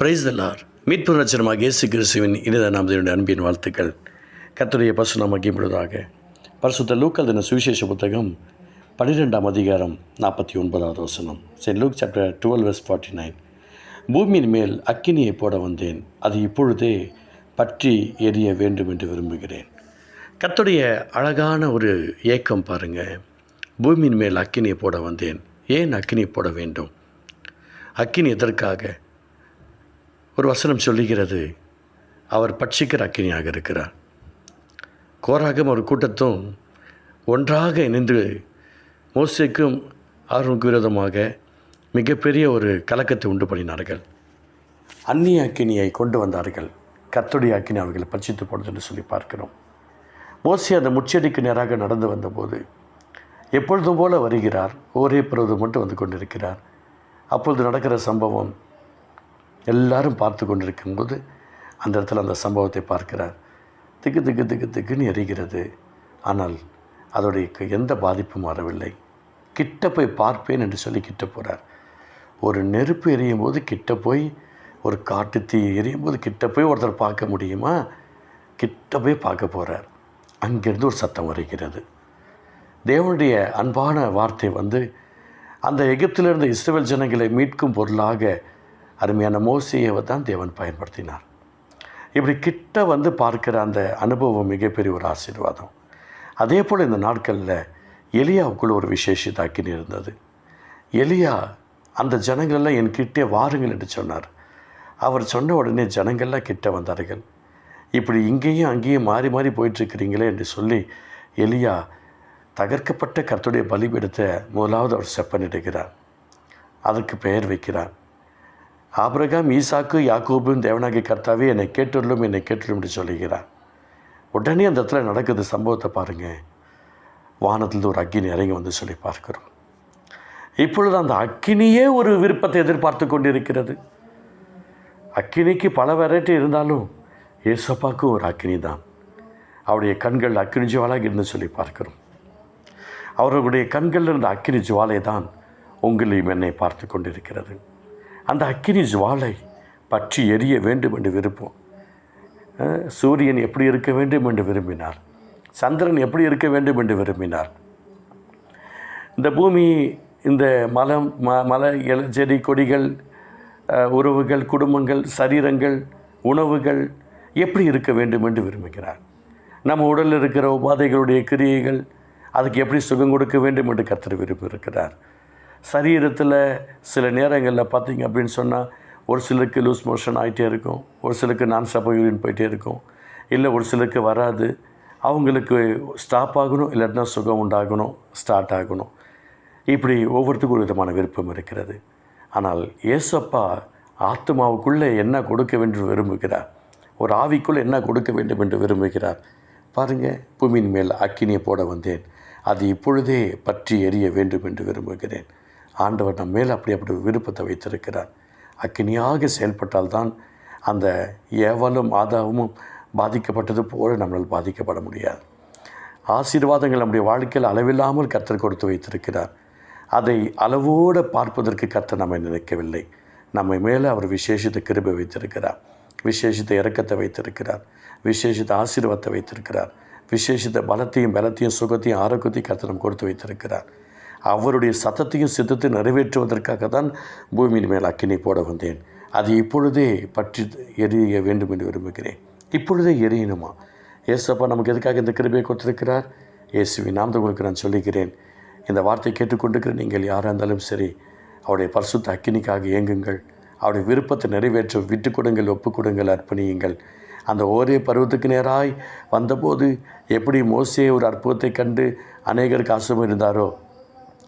Price தல்லார் மீட்பு ரச்சனமாக இயேசு கிறிஸ்துவின் இனித நாமதினுடைய அன்பின் வாழ்த்துக்கள். கத்துடைய பசு நாம் மகிழ்ப்படுவதாக பரிசுத்த லூக்கல் தின சுவிசேஷ புத்தகம் பன்னிரெண்டாம் அதிகாரம் நாற்பத்தி ஒன்பதாவது வசனம். Saint Luke chapter twelve verse forty nine பூமியின் மேல் அக்கினியை போட வந்தேன். அது இப்பொழுதே பற்றி எரிய வேண்டும் என்று விரும்புகிறேன். கத்துடைய அழகான ஒரு ஏக்கம் பாருங்கள் பூமியின் மேல் அக்கினியை போட வந்தேன். ஏன் அக்கினி போட வேண்டும்? அக்கினி எதற்காக? ஒரு வசனம் சொல்லுகிறது. அவர் பட்சிக்கிற அக்கினியாக இருக்கிறார். கோராகம் ஒரு கூட்டத்தும் ஒன்றாக இணைந்து மோசைக்கும் அவர்களுக்கு விரோதமாக மிகப்பெரிய ஒரு கலக்கத்தை உண்டு பண்ணினார்கள். அந்நிய அக்கினியை கொண்டு வந்தார்கள். கத்துடைய அக்கினி அவர்களை பட்சித்து போடுது என்று சொல்லி பார்க்கிறோம். மோசி அந்த முச்செடிக்கு நேராக நடந்து வந்தபோது எப்பொழுதும் போல வருகிறார். ஒரே பிறகு மட்டும் வந்து கொண்டிருக்கிறார். அப்பொழுது நடக்கிற சம்பவம் எல்லாரும் பார்த்து கொண்டிருக்கும்போது அந்த இடத்துல அந்த சம்பவத்தை பார்க்கிறார். திக்கு திக்கு திக்கு திக்குன்னு எரிகிறது. ஆனால் அதோடைய எந்த பாதிப்பும் வரவில்லை. கிட்ட போய் பார்ப்பேன் என்று சொல்லி கிட்ட போகிறார் ஒரு நெருப்பு எரியும் போது கிட்ட போய் ஒரு காட்டு தீ எரியும் போது கிட்ட போய் ஒருத்தர் பார்க்க முடியுமா? கிட்ட போய் பார்க்க போகிறார் அங்கேருந்து ஒரு சத்தம் வருகிறது. தேவனுடைய அன்பான வார்த்தை வந்து அந்த எகிப்தில் இருந்த இஸ்ரேல் ஜனங்களை மீட்கும் பொருளாக அருமையான மோசையை தான் தேவன் பயன்படுத்தினார். இப்படி கிட்ட வந்து பார்க்கிற அந்த அனுபவம் மிகப்பெரிய ஒரு ஆசீர்வாதம். அதே போல் இந்த நாட்களில் எலியாவுக்குள்ள ஒரு விசேஷித்த இருந்தது. எலியா அந்த ஜனங்கள்லாம் என் கிட்டே வாருங்கள் என்று சொன்னார். அவர் சொன்ன உடனே ஜனங்கள்லாம் கிட்ட வந்தார்கள். இப்படி இங்கேயும் அங்கேயும் மாறி மாறி போயிட்டுருக்கிறீங்களே என்று சொல்லி எலியா தகர்க்கப்பட்ட கர்த்துடைய பலிபீடத்தை முதலாவது அவர் செப்பனிடுகிறார். அதற்கு பெயர் வைக்கிறார். ஆபிரகாம் ஈசாக்கு யாக்கோபும் தேவனாகி கர்த்தாவே என்னை கேட்டுள்ளும் என்னை கேட்டுள்ளும் என்று சொல்லுகிறார். உடனே அந்த இடத்துல நடக்குது சம்பவத்தை பாருங்கள் வானத்தில் ஒரு அக்கினி இறங்கி வந்து சொல்லி பார்க்கிறோம். இப்பொழுது அந்த அக்கினியே ஒரு விருப்பத்தை எதிர்பார்த்து கொண்டிருக்கிறது. அக்கினிக்கு பல வெரைட்டி இருந்தாலும் ஏசப்பாக்கும் ஒரு அக்கினி தான் அவருடைய கண்கள் அக்கினி ஜுவாலாக இருந்து சொல்லி பார்க்கிறோம். அவர்களுடைய கண்களில் இருந்த அக்கினி ஜுவாலை தான் உங்களையும் என்னை பார்த்து கொண்டிருக்கிறது. அந்த அக்கினி ஜுவாலை பற்றி எரிய வேண்டும் என்று விருப்பம். சூரியன் எப்படி இருக்க வேண்டும் என்று விரும்பினார். சந்திரன் எப்படி இருக்க வேண்டும் என்று விரும்பினார். இந்த பூமி இந்த மலம் ம மலை இல செடி கொடிகள் உறவுகள் குடும்பங்கள் சரீரங்கள் உணவுகள் எப்படி இருக்க வேண்டும் என்று விரும்புகிறார். நம்ம உடலில் இருக்கிற உபாதைகளுடைய கிரியைகள் அதுக்கு எப்படி சுகம் கொடுக்க வேண்டும் என்று கர்த்தர் விரும்பியிருக்கிறார் சரீரத்தில் சில நேரங்களில் பார்த்தீங்க அப்படின்னு சொன்னால் ஒரு சிலருக்கு லூஸ் மோஷன் ஆகிட்டே இருக்கும் ஒரு சிலருக்கு நான் சப்ப யூரின் போயிட்டே இருக்கும் இல்லை ஒரு சிலருக்கு வராது. அவங்களுக்கு ஸ்டாப் ஆகணும் இல்லாட்டினா சுகம் உண்டாகணும் ஸ்டார்ட் ஆகணும். இப்படி ஒவ்வொருத்துக்கும் ஒரு விதமான விருப்பம் இருக்கிறது. ஆனால் ஏசப்பா ஆத்மாவுக்குள்ளே என்ன கொடுக்க வேண்டும் விரும்புகிறார்? ஒரு ஆவிக்குள்ளே என்ன கொடுக்க வேண்டும் என்று விரும்புகிறார்? பாருங்கள் பூமியின் மேல் அக்கினியை போட வந்தேன். அது இப்பொழுதே பற்றி எரிய வேண்டும் என்று விரும்புகிறேன். ஆண்டவர் நம் மேல் அப்படி அப்படி விருப்பத்தை வைத்திருக்கிறார். அக்கினியாக செயல்பட்டால்தான் அந்த ஏவலும் ஆதாவும் பாதிக்கப்பட்டது போல நம்மளால் பாதிக்கப்பட முடியாது. ஆசீர்வாதங்கள் நம்முடைய வாழ்க்கையில் அளவில்லாமல் கத்தர் கொடுத்து வைத்திருக்கிறார். அதை அளவோடு பார்ப்பதற்கு கத்தர் நம்மை நினைக்கவில்லை. நம்மை மேலே அவர் விசேஷித்த கிருபை வைத்திருக்கிறார். விசேஷித்த இறக்கத்தை வைத்திருக்கிறார். விசேஷித்த ஆசீர்வாதத்தை வைத்திருக்கிறார். விசேஷித்த பலத்தையும் பலத்தையும் சுகத்தையும் ஆரோக்கியத்தையும் கத்தனம் கொடுத்து வைத்திருக்கிறார். அவருடைய சத்தத்தையும் சித்தத்தையும் நிறைவேற்றுவதற்காக தான் பூமியின் மேல் அக்கினி போட வந்தேன். அது இப்பொழுதே பற்றி எரிய வேண்டும் என்று விரும்புகிறேன். இப்பொழுதே எரியணுமா ஏசப்பா நமக்கு எதுக்காக இந்த கிருபையை கொடுத்திருக்கிறார்? இயேசுவி நாம் தான் உங்களுக்கு நான் சொல்லுகிறேன். இந்த வார்த்தை கேட்டுக்கொண்டிருக்கிற நீங்கள் யாராக இருந்தாலும் சரி அவருடைய பரிசுத்த அக்கினிக்காக இயங்குங்கள் அவருடைய விருப்பத்தை நிறைவேற்ற விட்டு கொடுங்கள் ஒப்புக்கொடுங்கள் அர்ப்பணியுங்கள். அந்த ஒரே பருவத்துக்கு நேராய் வந்தபோது எப்படி மோசே ஒரு அற்புதத்தை கண்டு அநேகருக்கு ஆசிரமம் இருந்தாரோ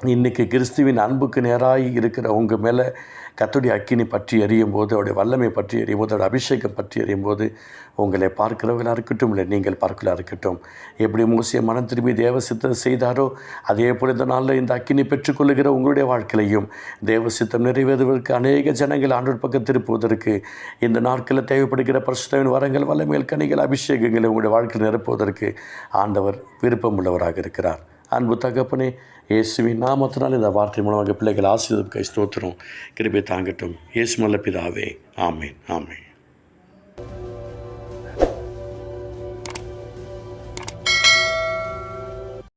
இன்றைக்கி கிறிஸ்துவின் அன்புக்கு நேராக இருக்கிற உங்கள் மேலே கத்துடைய அக்கினி பற்றி எறியும் போது அவருடைய வல்லமை பற்றி எறியும் போது அவருடைய அபிஷேகம் பற்றி எறியும் போது உங்களை பார்க்கிறவர்களாக இருக்கட்டும் இல்லை நீங்கள் பார்க்கலாம் இருக்கட்டும். எப்படி மூசிய மனம் திரும்பி தேவ சித்தம் செய்தாரோ அதே போல் இந்த நாளில் இந்த அக்கினி பெற்றுக்கொள்ளுகிற உங்களுடைய வாழ்க்கையிலையும் தேவ சித்தம் நிறைவேறுவதற்கு அநேக ஜனங்கள் ஆண்டோர் பக்கம் திருப்புவதற்கு இந்த நாட்களில் தேவைப்படுகிற பரிசுத்தவின் வரங்கள் வல்லமைகள் கனிகள் அபிஷேகங்களை உங்களுடைய வாழ்க்கையில் நிரப்புவதற்கு ஆண்டவர் விருப்பம் உள்ளவராக இருக்கிறார். அன்பு தகப்பனே இயேசுவின் நாமத்தினால் இந்த வார்த்தை மூலமாக பிள்ளைகள் ஆசீர்வதிக்க ஸ்தோத்திரம் கிருபை தாங்கட்டும் இயேசு நல்ல பிதாவே ஆமேன் ஆமேன்